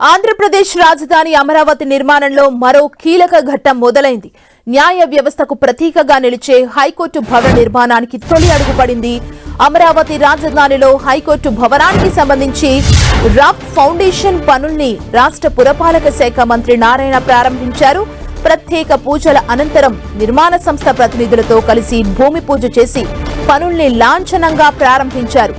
ఆంధ్రప్రదేశ్ రాజధాని అమరావతి నిర్మాణంలో మరో కీలక ఘట్టం మొదలైంది. న్యాయ వ్యవస్థకు ప్రతీకగా నిలిచే హైకోర్టు భవన నిర్మాణానికి తొలి అడుగు పడింది అమరావతి రాజధానిలో హైకోర్టు భవనానికి సంబంధించి రాఫ్ట్ ఫౌండేషన్ పనుల్ని రాష్ట్ర పురపాలక శాఖ మంత్రి నారాయణ ప్రారంభించారు. ప్రత్యేక పూజల అనంతరం నిర్మాణ సంస్థ ప్రతినిధులతో కలిసి భూమి పూజ చేసి పనుల్ని లాంఛనంగా ప్రారంభించారు.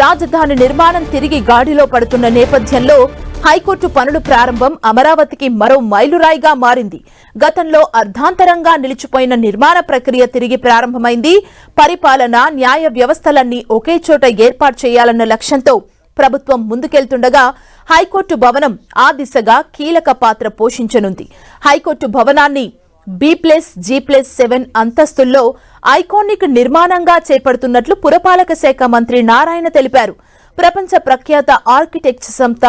రాజధాని నిర్మాణం తిరిగి గాడిలో పడుతున్న నేపథ్యంలో హైకోర్టు పనులు ప్రారంభం అమరావతికి మరో మైలురాయిగా మారింది. గతంలో అర్ధాంతరంగా నిలిచిపోయిన నిర్మాణ ప్రక్రియ తిరిగి ప్రారంభమైంది. పరిపాలన న్యాయ వ్యవస్థలన్నీ ఒకే చోట ఏర్పాటు చేయాలన్న లక్ష్యంతో ప్రభుత్వం ముందుకెళ్తుండగా హైకోర్టు భవనం ఆ దిశగా కీలక పాత్ర పోషించనుంది. హైకోర్టు భవనాన్ని B plus G plus seven అంతస్తుల్లో iconic నిర్మాణంగా చేపడుతున్నట్లు పురపాలక శాఖ మంత్రి నారాయణ తెలిపారు. ప్రపంచ ప్రఖ్యాత ఆర్కిటెక్ట్ సంస్థ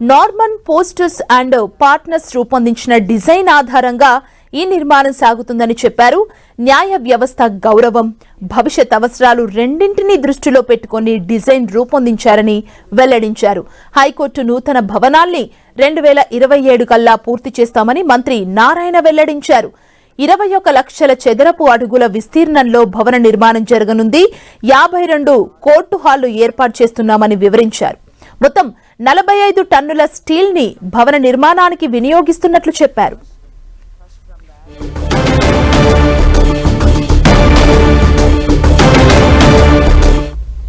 నార్మన్ పోస్టర్స్ అండ్ పార్ట్నర్స్ రూపొందించిన డిజైన్ ఆధారంగా ఈ నిర్మాణం సాగుతుందని చెప్పారు. న్యాయ వ్యవస్థ గౌరవం భవిష్యత్ అవసరాలు రెండింటినీ దృష్టిలో పెట్టుకుని డిజైన్ రూపొందించారని వెల్లడించారు. హైకోర్టు నూతన భవనాల్ని రెండు వేల ఇరవై ఏడు కల్లా పూర్తి చేస్తామని మంత్రి నారాయణ వెల్లడించారు. ఇరవై ఒక లక్షల చదరపు అడుగుల విస్తీర్ణంలో భవన నిర్మాణం జరగనుంది. యాభై రెండు కోర్టు హాళ్ళు ఏర్పాటు చేస్తున్నామని వివరించారు. మొత్తం నలభై ఐదు టన్నుల స్టీల్ని భవన నిర్మాణానికి వినియోగిస్తున్నట్లు చెప్పారు.